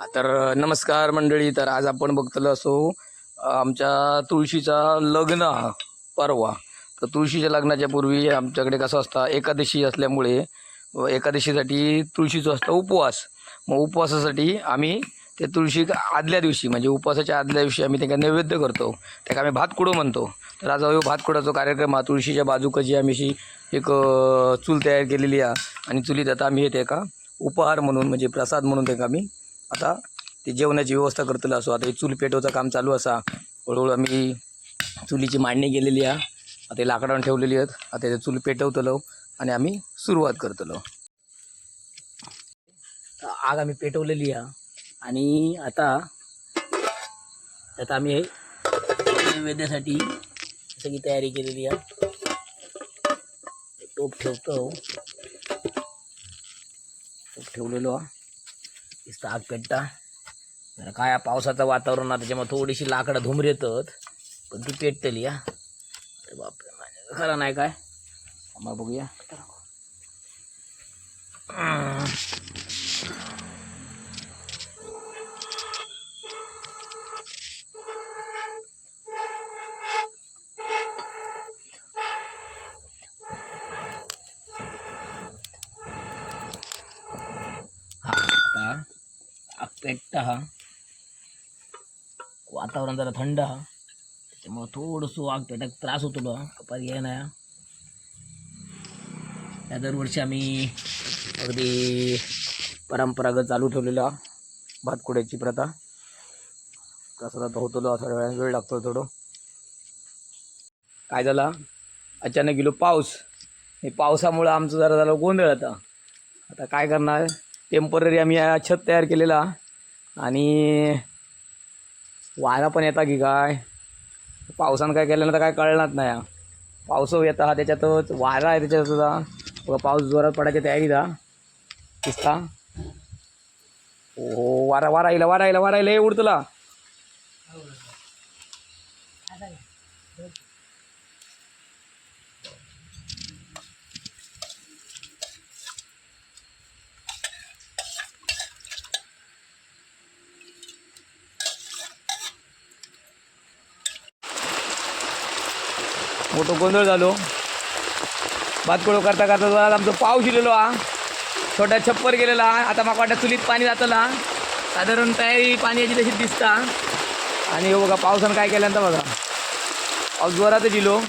तर नमस्कार मंडळी. तर आज आपण बघतलो असो आमच्या तुळशीचा लग्न परवा. तर तुळशीच्या लग्नाच्या पूर्वी आमच्याकडे कसं असतं एकादशी असल्यामुळे एकादशीसाठी तुळशीचं असतं उपवास. मग उपवासासाठी आम्ही ते तुळशी आदल्या दिवशी म्हणजे उपवासाच्या आदल्या दिवशी आम्ही त्यांना नैवेद्य करतो. त्याला आम्ही भातकुडो म्हणतो. तर आज अवयव भातकुडाचा कार्यक्रम हा तुळशीच्या बाजूकची आम्ही अशी एक चूल तयार केलेली आहे. आणि चुलीत आता आम्ही हे त्याका उपहार म्हणून म्हणजे प्रसाद म्हणून त्याका आम्ही आता ते जेवणाची व्यवस्था करतलो असो आता हे चूल पेटवचं काम चालू असा. हळूहळू आम्ही चुलीची मांडणी केलेली आहे. आता लाकडावर ठेवलेली आहेत. आता ते चूल पेटवतलो आणि आम्ही सुरुवात करतलो आग आम्ही पेटवलेली आहे. आणि आता आता आम्ही हे नैवेद्यासाठी सगळी तयारी केलेली आहे. टोप ठेवतो. टोप ठेवलेलो आहे. नुसतं आग पेटता. जरा काय पावसाचं वातावरण आहे त्याच्यामुळे थोडीशी लाकडं धुमर येतात पण ती पेटतली हा. अरे बापरे माझ्या खरं नाही काय? मग बघूया. पेटता हा. वातावरण जरा थंड हा. त्याच्यामुळं थोडंसं आग पेटाक त्रास होतो बा. पर्याय ना या दरवर्षी आम्ही अगदी परंपरागत चालू ठेवलेला भातकुड्याची प्रथा. कसं आता होतो थोड्या वेळा वेळ लागतो थोडं. काय झाला? अचानक गेलो पाऊस. हे पावसामुळं आमचं जरा झालं गोंधळ आता. आता काय करणार? टेंपररी आम्ही छत तयार केलेला. आणि वारा पण येता की काय? पावसानं काय केलं तर काय कळणार नाही. हा. पाऊस येता हा त्याच्यातच वारा आहे त्याच्यात सुद्धा बघा पाऊस जोरात पडायची तयारी दा दिसता? हो वारा वारा येईल वारा येईल वारा येईल हे उडतला मोठं गोंधळ झालो. भातकुळो करता करता जोरात आमचं पाऊस दिलेलो हा. छोटा छप्पर गेलेला आता म्हाका वाटतं चुलीत पाणी जातला साधारण तयारी पाण्याची तशी दिसता आणि हो बघा पावसानं काय केलं तर बघा. पाऊस जोरातच दिलो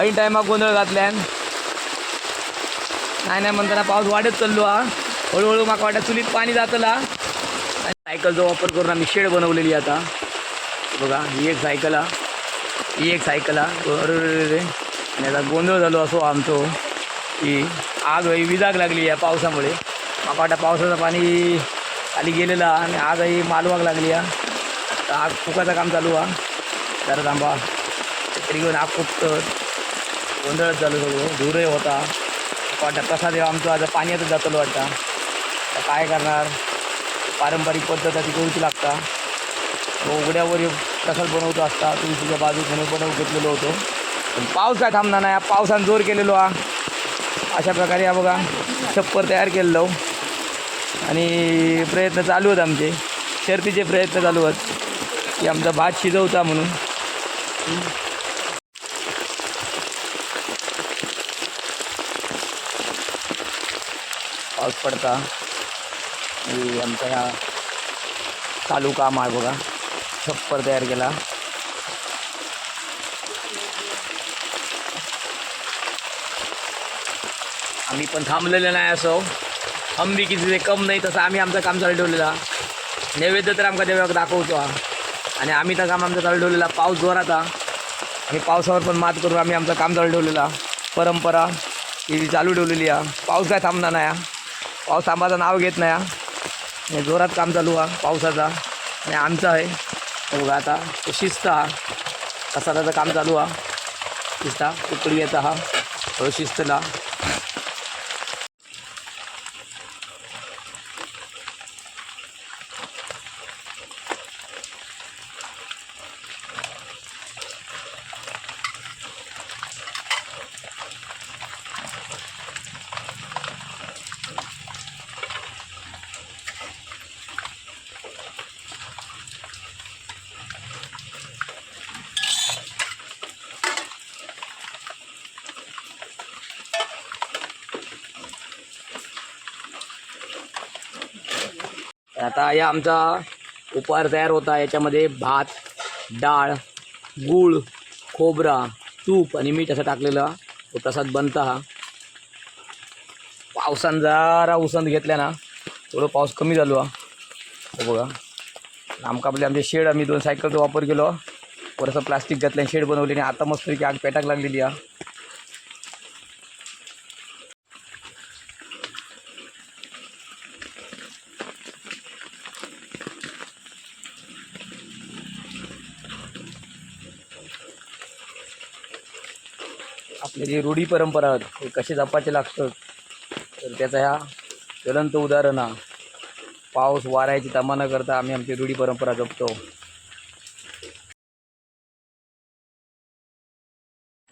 ऐन टायमाक गोंधळ घातल्यान. नाही नाही म्हणताना पाऊस वाढत चाललो हा. हळूहळू म्हाका वाटतं चुलीत पाणी जातला आणि सायकलचा वापर करून आम्ही शेड बनवलेली आता. बघा ही एक सायकल हा. ही एक सायकल हा. अरे आणि आता गोंधळ झालो असो आमचो की आग ही विजाग लागली या पावसामुळे. माका वाटतं पावसाचं पाणी खाली गेलेलं आणि आग ही मालवाग लागली आहे तर आग फुकाचं काम चालू हा. जरा थांबा. तरी घेऊन आग फुकतं. गोंधळच झालो सगळं. धुरही होता. वाटतं कसा देवा आमचं. आता पाण्यातच जातलो वाटतं. आता काय करणार? पारंपरिक पद्धत ती करूची लागता. उघड्यावर कसाच बनवतो असता तुळशीच्या बाजू म्हणून बनवून घेतलेलो होतो. पण पाऊस काय थांबणार नाही. पावसानं जोर केलेलो हा. अशा प्रकारे हा बघा छप्पर तयार केलेलो. आणि प्रयत्न चालू आहेत आमचे. शर्तीचे प्रयत्न चालू आहेत. की आमचा भात शिजवता म्हणून. पाऊस पडता. आमचा ह्या चालू काम आहे बघा. छप्पर तयार केला. आम्ही पण थांबलेलं नाही असो. आम्ही किती कम नाही तसं आम्ही आमचं काम चालू ठेवलेला. नैवेद्य तर आमका देवाक दाखवतो. आणि आम्ही तर काम आमचं चालू ठेवलेला. पाऊस जोरात हा. आणि पावसावर पण मात करून आम्ही आमचं काम चालू ठेवलेला. परंपरा ही चालू ठेवलेली आहे. पाऊस काय थांबणार नाही. हा. पाऊस थांबाचं नाव घेत नाही. हा. जोरात काम चालू हा पावसाचा. आणि आमचं आहे. तर बघा आता शिस्त हा. कसा त्याचं काम चालू हा. शिस्ता तुकडी येता हा शिस्तला आता या आमचा उपहार तयार होता याच्यामध्ये भात डाळ गूळ खोबरा तूप आणि मीठ असं टाकलेलं तो प्रसाद बनता हा. पावसान जरा उसंत घेतल्या ना थोडं पाऊस कमी झालो हा. हो बघा आमका कापले आमचे शेड आम्ही दोन सायकलचा वापर केलो. परत प्लास्टिक घातलं शेड बनवली आणि आता मस्तपैकी आग पेटाक लागलेली हा. आपली जी रूढी परंपरा आहेत हे कसे जपायचे लागतात तर त्याचा ह्या ज्वलंत उदाहरण. हा पाऊस वारायची तमा न करता आम्ही आमची रूढी परंपरा जपतो.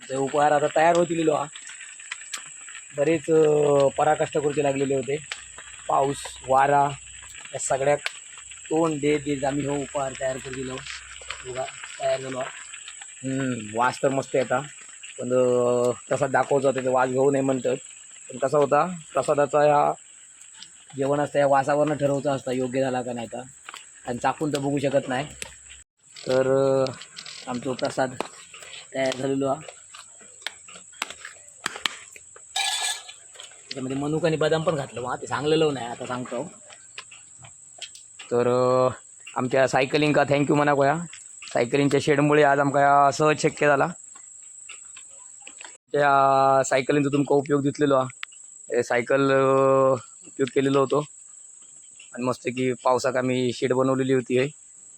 जे उपहार आता तयार होतील हा. बरेच पराकष्ट करूचे लागलेले होते. पाऊस वारा या सगळ्या तोंड देत देत आम्ही हो उपहार तयार करू दिलो. तयार झालो हा. वास तर मस्त येता पण अं, तसा दाखवतो त्याचा वास घेऊ नये म्हणतात. पण कसा होता प्रसादाचा ह्या जेवण असतं या वासावरनं ठरवतं असता योग्य झाला का नाही का आणि चाकून तर बघू शकत नाही. तर अं, आमचा प्रसाद तयार झालेलो हा. त्याच्यामध्ये मनुक आणि बदाम पण घातलं मग ते सांगलेलं नाही आता सांगतो. तर आमच्या सायकलिंग का थँक्यू म्हणा कोया सायकलिंगच्या शेडमुळे आज आमका सहज शक्य झाला. त्या सायकलींचा तुमका उपयोग दिसलेलो हा. सायकल उपयोग केलेलो होतो. आणि मस्त की पावसाक आम्ही शेड बनवलेली होती आहे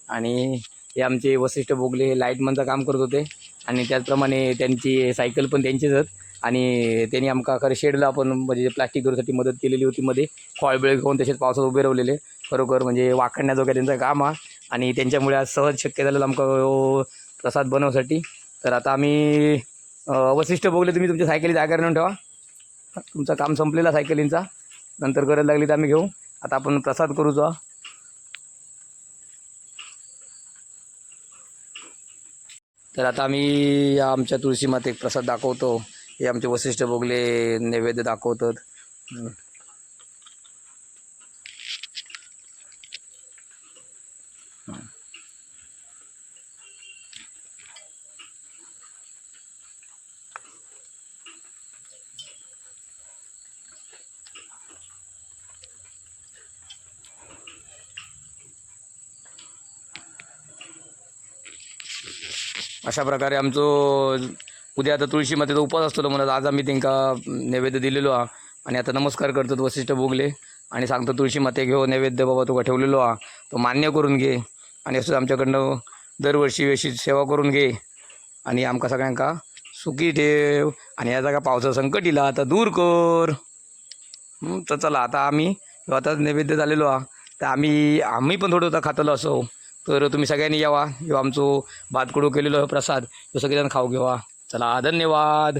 आणि हे आमचे वशिष्ठ बोगले हे लाईटमनचं काम करत होते. आणि त्याचप्रमाणे त्यांची सायकल पण त्यांचीच आहेत. आणि त्यांनी आमका खरं शेडला आपण म्हणजे प्लास्टिक करूसाठी मदत केलेली होती मध्ये. फळबिळ घेऊन तसेच पावसात उभे राहिलेले. खरोखर म्हणजे वाखडण्याचं त्यांचं काम हा. आणि त्यांच्यामुळे आज सहज शक्य झालेलं आमका प्रसाद बनवण्यासाठी. तर आता आम्ही वशिष्ठ बोगले तुम्ही तुमच्या सायकली जागेवर नेऊन ठेवा. तुमचं काम संपलेलं सायकलींचा. नंतर गरज लागली तर आम्ही घेऊ. आता आपण प्रसाद करूचा तर आता आम्ही या आमच्या तुळशी मातेक प्रसाद दाखवतो. हे आमचे वशिष्ठ बोगले नैवेद्य दाखवतात. अशा प्रकारे आमचं उद्या आता तुळशी मातेचा उपवास असतो म्हणून आज आम्ही त्यांका नैवेद्य दिलेलो हा आणि आता नमस्कार करतात वसिष्ठ भोगले आणि सांगतो तुळशी माते घेऊ नैवेद्य बाबा तुका ठेवलेलो हा तो मान्य करून घे आणि असं आमच्याकडनं दरवर्षी अशी सेवा करून घे. आणि आमका सगळ्यांका सुखी ठेव. आणि या जागा पावसा संकट इला आता दूर कर. तर चला आता आम्ही आता नैवेद्य झालेलो हा तर आम्ही आम्ही पण थोडं खातलो असो. तर तुम्ही सगळ्यांनी यावा. ह्यो आमचो भातकडू केलेलो प्रसाद. तो सगळेजण खाऊ घेवा. चला धन्यवाद.